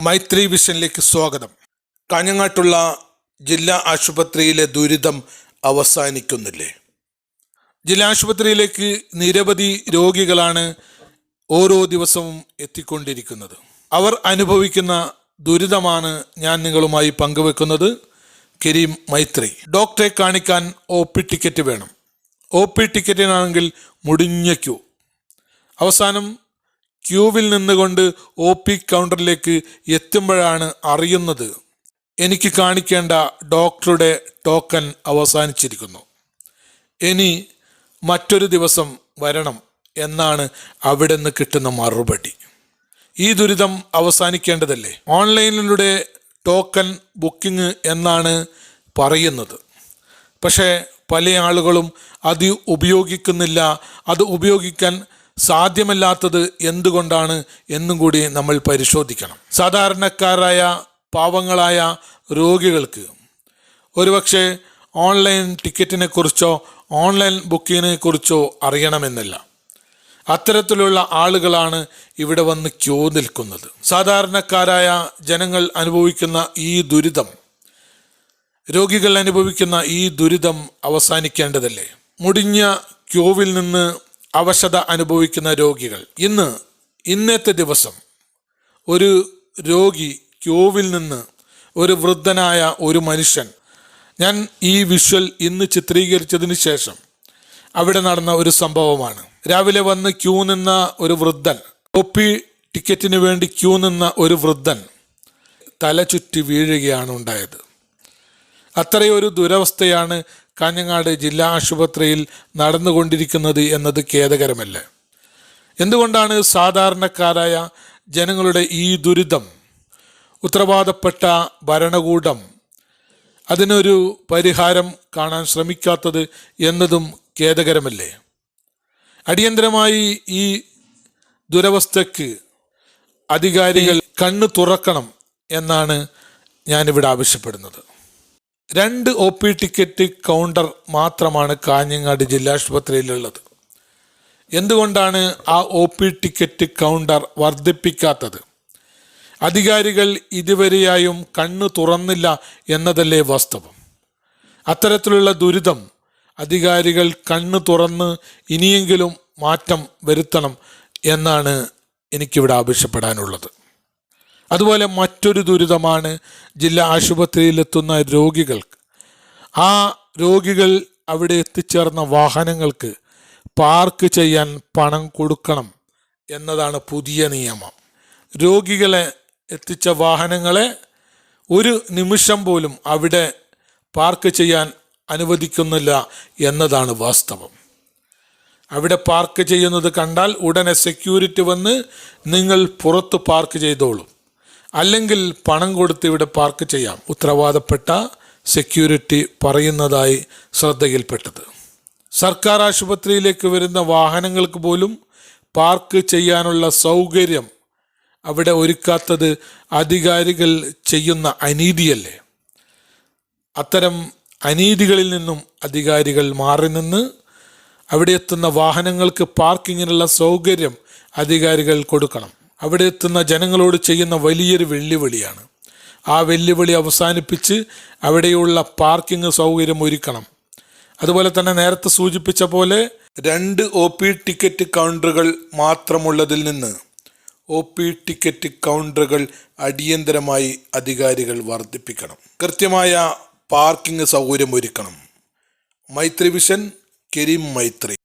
മൈത്രി വിഷനിലേക്ക് സ്വാഗതം. കാഞ്ഞങ്ങാട്ടുള്ള ജില്ലാ ആശുപത്രിയിലെ ദുരിതം അവസാനിക്കുന്നില്ലേ? ജില്ലാ ആശുപത്രിയിലേക്ക് നിരവധി രോഗികളാണ് ഓരോ ദിവസവും എത്തിക്കൊണ്ടിരിക്കുന്നത്. അവർ അനുഭവിക്കുന്ന ദുരിതമാണ് ഞാൻ നിങ്ങളുമായി പങ്കുവെക്കുന്നത്. കരീം മൈത്രി. ഡോക്ടറെ കാണിക്കാൻ ഒ പി ടിക്കറ്റ് വേണം. ഒ പി ടിക്കറ്റിനാണെങ്കിൽ മുടിഞ്ഞ അവസാനം ക്യൂവിൽ നിന്നുകൊണ്ട് ഒ പി കൗണ്ടറിലേക്ക് എത്തുമ്പോഴാണ് അറിയുന്നത്. എനിക്ക് കാണിക്കേണ്ട ഡോക്ടറുടെ ടോക്കൺ അവസാനിച്ചിരിക്കുന്നു. ഇനി മറ്റൊരു ദിവസം വരണം എന്നാണ് അവിടെ നിന്ന് കിട്ടുന്ന മറുപടി. ഈ ദുരിതം അവസാനിക്കേണ്ടതല്ലേ? ഓൺലൈനിലൂടെ ടോക്കൺ ബുക്കിംഗ് എന്നാണ് പറയുന്നത്. പക്ഷേ പല ആളുകളും അത് ഉപയോഗിക്കുന്നില്ല. അത് ഉപയോഗിക്കാൻ സാധ്യമല്ലാത്തത് എന്തുകൊണ്ടാണ് എന്നും കൂടി നമ്മൾ പരിശോധിക്കണം. സാധാരണക്കാരായ പാവങ്ങളായ രോഗികൾക്ക് ഒരുപക്ഷെ ഓൺലൈൻ ടിക്കറ്റിനെ കുറിച്ചോ ഓൺലൈൻ ബുക്കിങ്ങിനെ കുറിച്ചോ അറിയണമെന്നില്ല. അത്തരത്തിലുള്ള ആളുകളാണ് ഇവിടെ വന്ന് ക്യൂ നിൽക്കുന്നത്. സാധാരണക്കാരായ ജനങ്ങൾ അനുഭവിക്കുന്ന ഈ ദുരിതം രോഗികൾ അനുഭവിക്കുന്ന ഈ ദുരിതം അവസാനിക്കേണ്ടതല്ലേ? മുടിഞ്ഞ ക്യൂവിൽ നിന്ന് അവശത അനുഭവിക്കുന്ന രോഗികൾ. ഇന്ന് ഇന്നത്തെ ദിവസം ഒരു രോഗി ക്യൂവിൽ നിന്ന് ഒരു വൃദ്ധനായ ഒരു മനുഷ്യൻ ഞാൻ ഈ വിഷ്വൽ ഇന്ന് ചിത്രീകരിച്ചതിന് ശേഷം അവിടെ നടന്ന ഒരു സംഭവമാണ്. രാവിലെ വന്ന് ക്യൂ നിന്ന ഒരു വൃദ്ധൻ ഒപ്പി ടിക്കറ്റിന് വേണ്ടി ക്യൂ നിന്ന ഒരു വൃദ്ധൻ തല ചുറ്റി വീഴുകയാണ് ഉണ്ടായത്. അത്രയൊരു ദുരവസ്ഥയാണ് കാഞ്ഞങ്ങാട് ജില്ലാ ആശുപത്രിയിൽ നടന്നുകൊണ്ടിരിക്കുന്നത് എന്നത് ഖേദകരമല്ലേ. എന്തുകൊണ്ടാണ് സാധാരണക്കാരായ ജനങ്ങളുടെ ഈ ദുരിതം ഉത്തരവാദപ്പെട്ട ഭരണകൂടം അതിനൊരു പരിഹാരം കാണാൻ ശ്രമിക്കാത്തത് എന്നതും ഖേദകരമല്ലേ? അടിയന്തരമായി ഈ ദുരവസ്ഥയ്ക്ക് അധികാരികൾ കണ്ണു തുറക്കണം എന്നാണ് ഞാനിവിടെ ആവശ്യപ്പെടുന്നത്. രണ്ട് ഒ പി ടിക്കറ്റ് കൗണ്ടർ മാത്രമാണ് കാഞ്ഞങ്ങാട് ജില്ലാ ആശുപത്രിയിലുള്ളത്. എന്തുകൊണ്ടാണ് ആ ഒ പി ടിക്കറ്റ് കൗണ്ടർ വർദ്ധിപ്പിക്കാത്തത്? അധികാരികൾ ഇതുവരെയായും കണ്ണു തുറന്നില്ല എന്നതല്ലേ വാസ്തവം? അത്തരത്തിലുള്ള ദുരിതം അധികാരികൾ കണ്ണു തുറന്ന് ഇനിയെങ്കിലും മാറ്റം വരുത്തണം എന്നാണ് എനിക്കിവിടെ ആവശ്യപ്പെടാനുള്ളത്. അതുപോലെ മറ്റൊരു ദുരിതമാണ് ജില്ലാ ആശുപത്രിയിലെത്തുന്ന രോഗികൾക്ക്. ആ രോഗികൾ അവിടെ എത്തിച്ചേർന്ന വാഹനങ്ങൾക്ക് പാർക്ക് ചെയ്യാൻ പണം കൊടുക്കണം എന്നതാണ് പുതിയ നിയമം. രോഗികളെ എത്തിച്ച വാഹനങ്ങളെ ഒരു നിമിഷം പോലും അവിടെ പാർക്ക് ചെയ്യാൻ അനുവദിക്കുന്നില്ല എന്നതാണ് വാസ്തവം. അവിടെ പാർക്ക് ചെയ്യുന്നത് കണ്ടാൽ ഉടനെ സെക്യൂരിറ്റി വന്ന് നിങ്ങൾ പുറത്ത് പാർക്ക് ചെയ്തോളൂ. അല്ലെങ്കിൽ പണം കൊടുത്ത് ഇവിടെ പാർക്ക് ചെയ്യാം. ഉത്തരവാദപ്പെട്ട സെക്യൂരിറ്റി പറയുന്നതായി ശ്രദ്ധയിൽപ്പെട്ടത്. സർക്കാർ ആശുപത്രിയിലേക്ക് വരുന്ന വാഹനങ്ങൾക്ക് പോലും പാർക്ക് ചെയ്യാനുള്ള സൗകര്യം അവിടെ ഒരുക്കാത്തത് അധികാരികൾ ചെയ്യുന്ന അനീതിയല്ലേ? അത്തരം അനീതികളിൽ നിന്നും അധികാരികൾ മാറി നിന്ന് അവിടെ എത്തുന്ന വാഹനങ്ങൾക്ക് പാർക്കിങ്ങിനുള്ള സൗകര്യം അധികാരികൾ കൊടുക്കണം. അവിടെ എത്തുന്ന ജനങ്ങളോട് ചെയ്യുന്ന വലിയൊരു വെല്ലുവിളിയാണ്. ആ വെല്ലുവിളി അവസാനിപ്പിച്ച് അവിടെയുള്ള പാർക്കിംഗ് സൗകര്യം ഒരുക്കണം. അതുപോലെ തന്നെ നേരത്തെ സൂചിപ്പിച്ച പോലെ രണ്ട് ഒ പി ടിക്കറ്റ് കൗണ്ടറുകൾ മാത്രമുള്ളതിൽ നിന്ന് ഒ പി ടിക്കറ്റ് കൗണ്ടറുകൾ അടിയന്തരമായി അധികാരികൾ വർദ്ധിപ്പിക്കണം. കൃത്യമായ പാർക്കിംഗ് സൗകര്യം ഒരുക്കണം. മൈത്രി വിഷൻ കരീം മൈത്രി